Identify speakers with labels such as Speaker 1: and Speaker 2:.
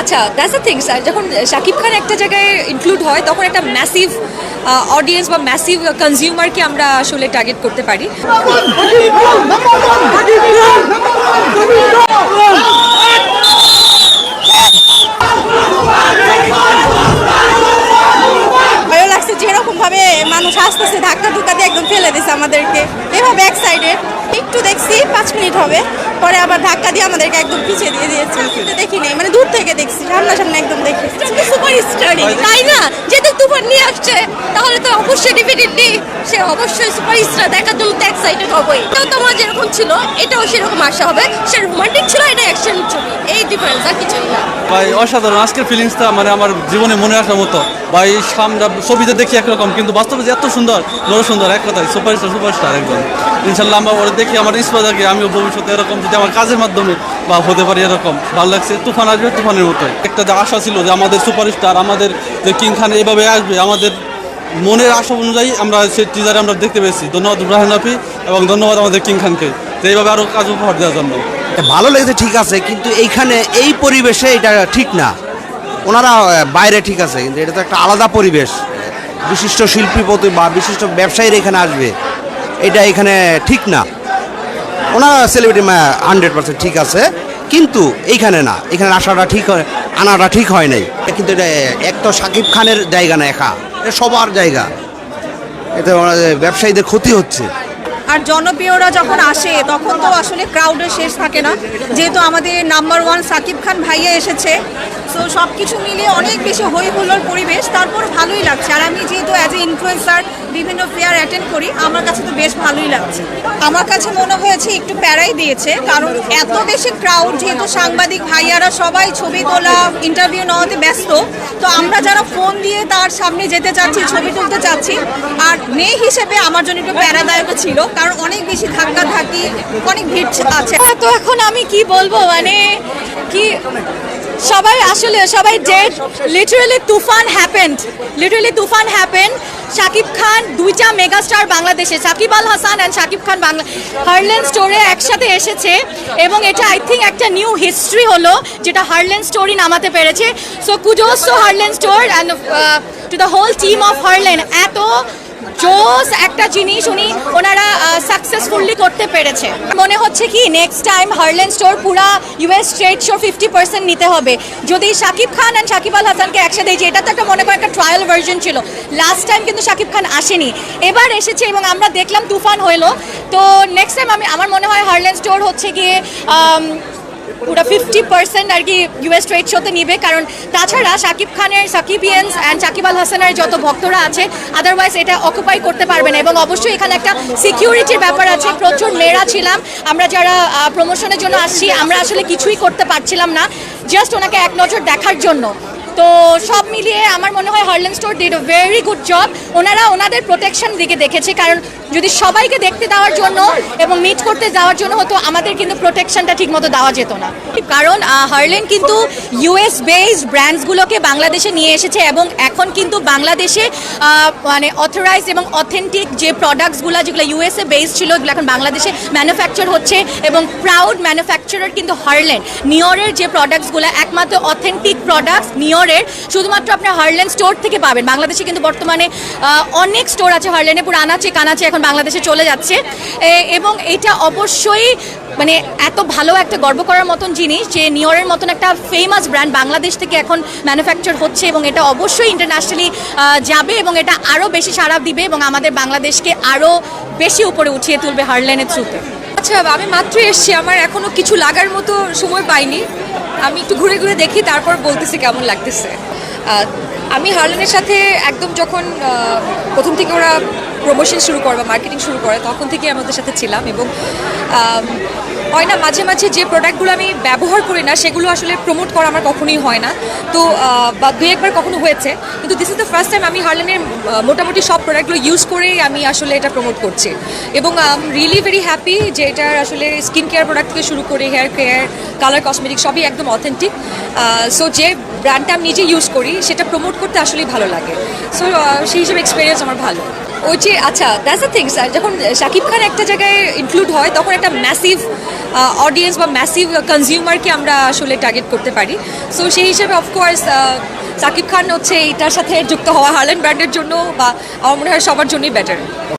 Speaker 1: আচ্ছা that's the things যখন শাকিব খান একটা জায়গায় ইনক্লুড হয়, তখন একটা ম্যাসিভ অডিয়েন্স বা ম্যাসিভ কনজিউমারকে আমরা আসলে টার্গেট করতে পারি।
Speaker 2: ভালো লাগছে মানুষ আসতেছে ধাক্কা ধুক্কা দিয়ে একদম ফেলে দিছে আমাদেরকে। এভাবে এক সাইডে একটু দেখছি, পাঁচ মিনিট হবে। পরে আবার ধাক্কা দিয়ে আমাদেরকে একদম পিছিয়ে দিয়ে দিয়েছে। কিন্তু দেখি নাই মানে দূর থেকে দেখছি সামনাসামনি একদম দেখি সুপার
Speaker 1: তাই না? যেহেতু তুফান নিয়ে আসছে তাহলে তো অবশ্যই ডেফিনেটলি সে অবশ্যই সুপার স্টার দেখার জন্য তো এক্সাইটেড হবেই। তো তোমার যেরকম ছিল এটাও সেরকম আশা হবে। সে রোমান্টিক ছিল এটা অ্যাকশন ছবি। এই ডিফারেন্স আর কিছুই না।
Speaker 3: ভাই অসাধারণ। আজকের ফিলিংসটা মানে আমার জীবনে মনে রাখার মতো। ভাই, সামনে ছবিতে দেখি একরকম, কিন্তু বাস্তবে যে এত সুন্দর, বড় সুন্দর, এক কথায় সুপারস্টার সুপারস্টার একদম। ইনশাল্লাহ আমরা ওরা দেখি আমার ইস্পা থাকে আমিও ভবিষ্যতে এরকম যদি আমার কাজের মাধ্যমে, বা হতে পারি এরকম, ভালো লাগছে, তুফান আসবে তুফানের মতো একটা যে আশা ছিল যে আমাদের সুপারস্টার, আমাদের যে কিং খান এইভাবে আসবে, আমাদের মনের আশা অনুযায়ী আমরা সেই টিজারে আমরা দেখতে পেয়েছি। ধন্যবাদ ইব্রাহিম রাফি, এবং ধন্যবাদ আমাদের কিং খানকে যে এইভাবে আরও কাজ উপহার দেওয়ার জন্য।
Speaker 4: ভালো লেগেছে, ঠিক আছে, কিন্তু এইখানে, এই পরিবেশে এটা ঠিক না। ওনারা বাইরে ঠিক আছে, কিন্তু এটা তো একটা আলাদা পরিবেশ। বিশিষ্ট শিল্পীপতি বা বিশিষ্ট ব্যবসায়ীর এখানে আসবে, এটা এখানে ঠিক না। ওনারা সেলিব্রিটি হান্ড্রেড পার্সেন্ট ঠিক আছে, কিন্তু এইখানে না, এখানে আসাটা ঠিক আনাটা ঠিক হয় নাই। কিন্তু এটা, এক তো সাকিব খানের জায়গা না একা, এটা সবার জায়গা। এতে ব্যবসায়ীদের ক্ষতি হচ্ছে।
Speaker 2: আর জনপ্রিয়রা যখন আসে, তখন তো আসলে ক্রাউডের শেষ থাকে না। যেহেতু আমাদের নাম্বার ওয়ান সাকিব খান ভাইয়া এসেছে সো সব কিছু মিলিয়ে অনেক বেশি হই হুল্লোর পরিবেশ, তারপর ভালোই লাগছে। আর আমি যেহেতু অ্যাজ এ ইনফ্লুয়েন্সার বিভিন্ন ফেয়ার অ্যাটেন্ড করি, আমার কাছে তো বেশ ভালোই লাগছে। আমার কাছে মনে হয়েছে একটু প্যারাই দিয়েছে, কারণ এত বেশি ক্রাউড যেহেতু সাংবাদিক ভাইয়ারা সবাই ছবি তোলা ইন্টারভিউ নেওয়াতে ব্যস্ত, তো আমরা যারা ফোন দিয়ে তার সামনে যেতে চাচ্ছি, ছবি তুলতে চাচ্ছি, আর মেয়ে হিসেবে আমার জন্য একটু প্যারাদায়কও ছিল কারণ অনেক বেশি ধাক্কা ধাক্কি, অনেক ভিড় আছে।
Speaker 1: তো এখন আমি কি বলব মানে কি সবাই আসলে, সবাই ডেড লিটারালি তুফান হ্যাপেন্ড লিটারালি তুফান হ্যাপেন শাকিব খান দুইটা মেগাস্টার বাংলাদেশে, সাকিব আল হাসান অ্যান্ড শাকিব খান বাংলা হারলেন স্টোরে একসাথে এসেছে এবং এটা আই থিঙ্ক একটা নিউ হিস্ট্রি হলো, যেটা হারলেন স্টোরি নামাতে পেরেছে। So kudos Harlen store and to the whole team of Harlen এত জোস একটা জিনিস উনি ওনারা সাকসেসফুলি করতে পেরেছে। মনে হচ্ছে কি নেক্সট টাইম হারলেন স্টোর পুরা US trade show fifty percent নিতে হবে। যদি শাকিব খান অ্যান্ড শাকিব আল হাসানকে একসাথে যে এটা তো একটা মনে করেন একটা ট্রায়াল ভার্জন ছিল। লাস্ট টাইম কিন্তু শাকিব খান আসেনি। এবার এসেছে এবং আমরা দেখলাম তুফান হইল। তো নেক্সট টাইম আমি, আমার মনে হয় হারলেন স্টোর হচ্ছে গিয়ে পুরো ফিফটি পার্সেন্ট আর কি ইউএস ট্রেড শোতে নিবে। কারণ তাছাড়া সাকিব খানের সাকিবিয়ান্স অ্যান্ড সাকিব আল হাসানের যত ভক্তরা আছে আদারওয়াইজ এটা অকুপাই করতে পারবে না। এবং অবশ্যই এখানে একটা সিকিউরিটির ব্যাপার আছে। প্রচুর মেয়েরা ছিলাম। আমরা যারা প্রমোশনের জন্য আসছি, আমরা আসলে কিছুই করতে পারছিলাম না। জাস্ট ওনাকে এক নজর দেখার জন্য। তো সব মিলিয়ে আমার মনে হয় Harlen store did a very good job ওনারা ওনাদের প্রোটেকশন দিকে দেখেছে, কারণ যদি সবাইকে দেখতে দেওয়ার জন্য এবং মিট করতে যাওয়ার জন্য হতো, আমাদের কিন্তু প্রোটেকশনটা ঠিকমতো দেওয়া যেত না। কারণ হার্লেন কিন্তু ইউএস বেসড ব্র্যান্ডসগুলোকে বাংলাদেশে নিয়ে এসেছে এবং এখন কিন্তু বাংলাদেশে মানে অথরাইজ এবং অথেন্টিক যে প্রোডাক্টসগুলো যেগুলো ইউএসএ বেসড ছিল, এগুলো এখন বাংলাদেশে ম্যানুফ্যাকচার হচ্ছে এবং প্রাউড ম্যানুফ্যাকচারার কিন্তু হার্লেন নিয়রের যে প্রোডাক্টসগুলো একমাত্র অথেন্টিক প্রোডাক্টস নিয়রের শুধুমাত্র আপনার হার্লেন স্টোর থেকে পাবেন। বাংলাদেশে কিন্তু বর্তমানে অনেক স্টোর আছে হার্লেনে পুরো আনাচে, কানাচে এখন বাংলাদেশে চলে যাচ্ছে। এবং এটা অবশ্যই মানে এত ভালো একটা গর্ব করার মতন জিনিস যে নিয়রের মতন একটা ফেমাস ব্র্যান্ড বাংলাদেশ থেকে এখন ম্যানুফ্যাকচার হচ্ছে এবং এটা অবশ্যই ইন্টারন্যাশনালি যাবে এবং এটা আরও বেশি সাড়া দিবে এবং আমাদের বাংলাদেশকে আরও বেশি উপরে উঠিয়ে তুলবে হার্লেনের থ্রুতে আচ্ছা আমি মাত্র এসেছি। আমার এখনও কিছু লাগার মতো সময় পাইনি। আমি একটু ঘুরে ঘুরে দেখি, তারপর বলতেছি কেমন লাগতেছে। আমি হারলেনের সাথে একদম যখন প্রথম থেকে ওরা প্রমোশন শুরু করে বা মার্কেটিং শুরু করে, তখন থেকে আমাদের সাথে ছিলাম এবং হয় না, মাঝে মাঝে যে প্রোডাক্টগুলো আমি ব্যবহার করি না, সেগুলো আসলে প্রমোট করা আমার কখনোই হয় না। তো বা দু একবার কখনো হয়েছে, কিন্তু this is the first time আমি হার্লেনের মোটামুটি সব প্রোডাক্টগুলো ইউজ করেই আমি আসলে এটা প্রমোট করছি। এবং রিয়েলি ভেরি হ্যাপি যে এটা আসলে স্কিন কেয়ার প্রোডাক্ট থেকে শুরু করে হেয়ার কেয়ার কালার কসমেটিক সবই একদম অথেন্টিক সো যে ব্র্যান্ডটা আমি নিজে ইউজ করি, সেটা প্রমোট করতে আসলেই ভালো লাগে। সো সেই হিসেবে এক্সপিরিয়েন্স আমার ভালো।
Speaker 5: ওই যে আচ্ছা দ্যাটস দ্য থিংস যখন শাকিব খান একটা জায়গায় ইনক্লুড হয়, তখন একটা ম্যাসিভ অডিয়েন্স বা ম্যাসিভ কনজিউমারকে আমরা আসলে টার্গেট করতে পারি। সো সেই হিসেবে অফকোর্স শাকিব খান হচ্ছে এটার সাথে যুক্ত হওয়া হার্লেন ব্র্যান্ডের জন্য বা আমার মনে হয় সবার জন্যই বেটার